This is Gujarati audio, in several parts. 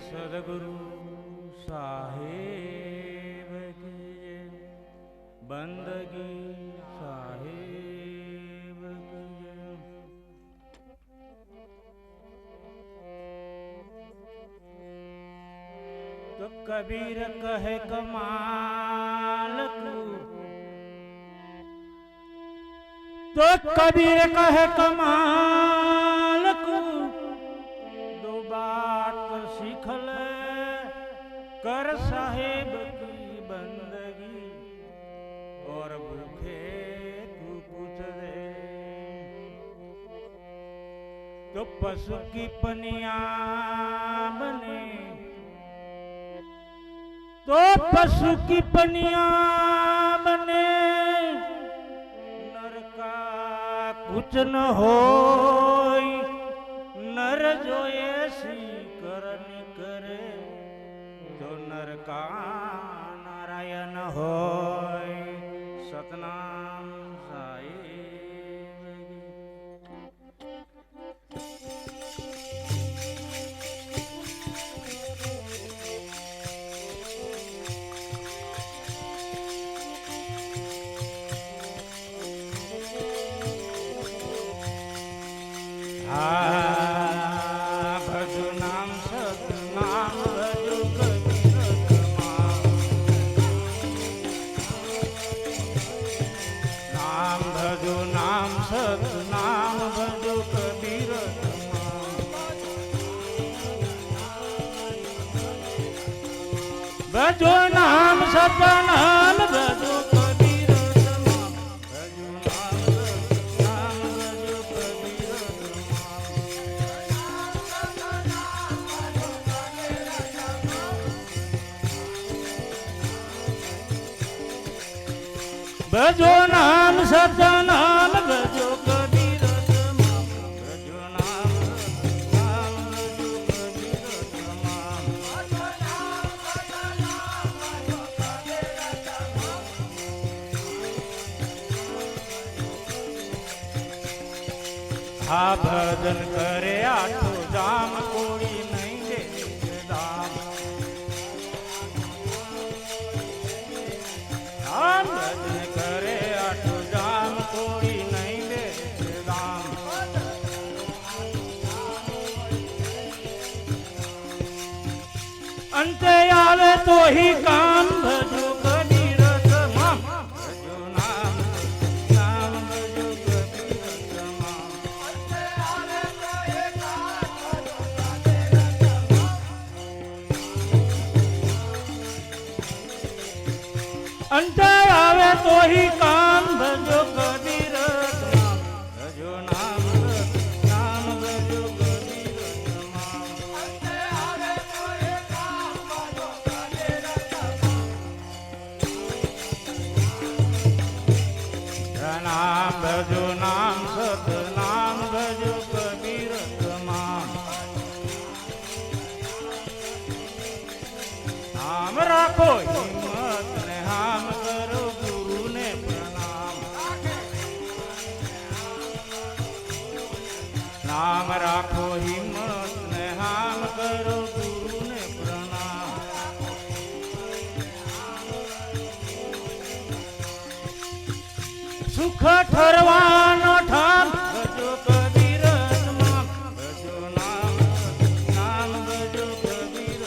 સદગુરુ સાહેબ. બંદગી સાહેબ. તો કબીર કહે કમાલ તો કબીર કહે કમાલ તો પશુ કી પનિયા બને. તો પશુ કી પનિયા બને. નરકા કુચ ન હોય, નર જોયે શી કરન કરે તો નરકા નામ ભજો નામ. ભજો નામ ભજો કબીર ભજો નામ સતનામ ભજો ભજો નામ સતનામ ભજો કબીર તમામ. ભજો નામ. આ ભજન કરે આઠો જામ કોઈ નહીં આવે તો હી કામ ભજો કબીર તમામ ભજો નામ નામ ભજો કબીર તમામ અંતે આવે તો હી કામ નામ ભજો નામ સત નામ ભજો કબીર તમામ નામ રાખો હિંમત ને હામ કરો ગુરુને પ્રણામ નામ રાખો હિંમત ને હામ કરો. સુખ ઠરવાનો ઠામ. ભજો કબીર ભજો નામ નામ ભજો કબીર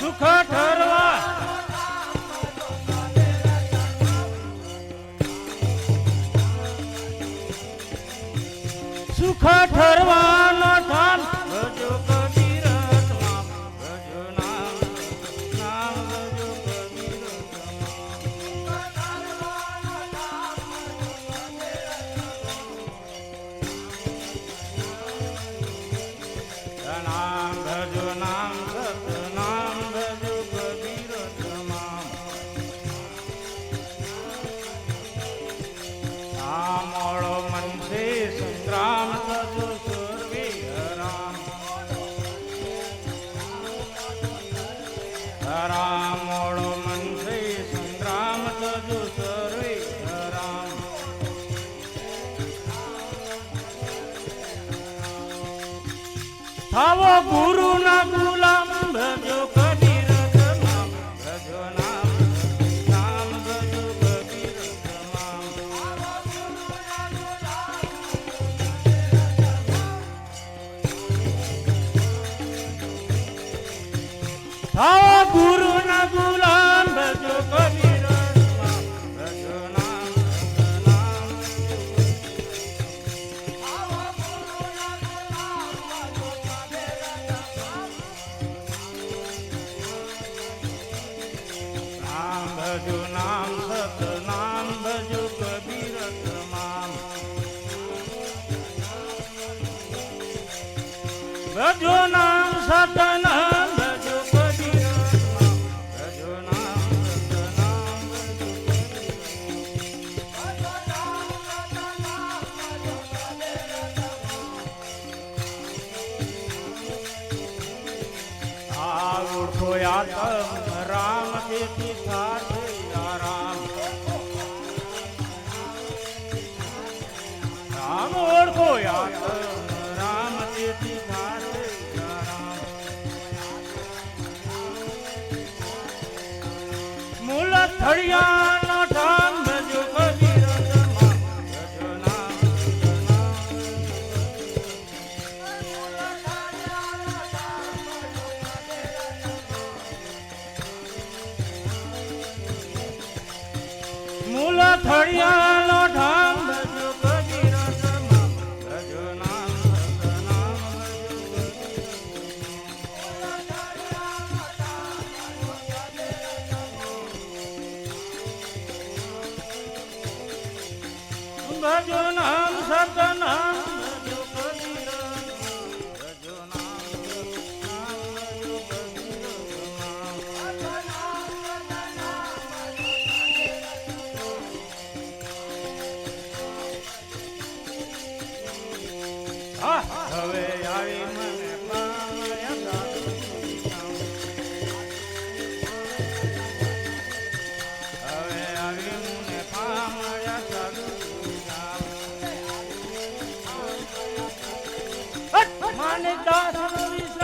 સુખ ઠરવા. સુખ ઠરવાનો મોડો મનસે સંગ્રામ સજો સુરવીરામ રામ મોડો મનસે સંગ્રામ સજો સુરવીરામ થાવો ગુરુ ના ગુલામ, ભજો રજો નામ સતનામ રજો પદી રજો નામ સતનામ આ ઓળખો રામ ઓળખો યાતમ Yeah. ભજો નામ સતનામ હવે આવી મને હવે આવી મને માને દાસ નો વિશ્વ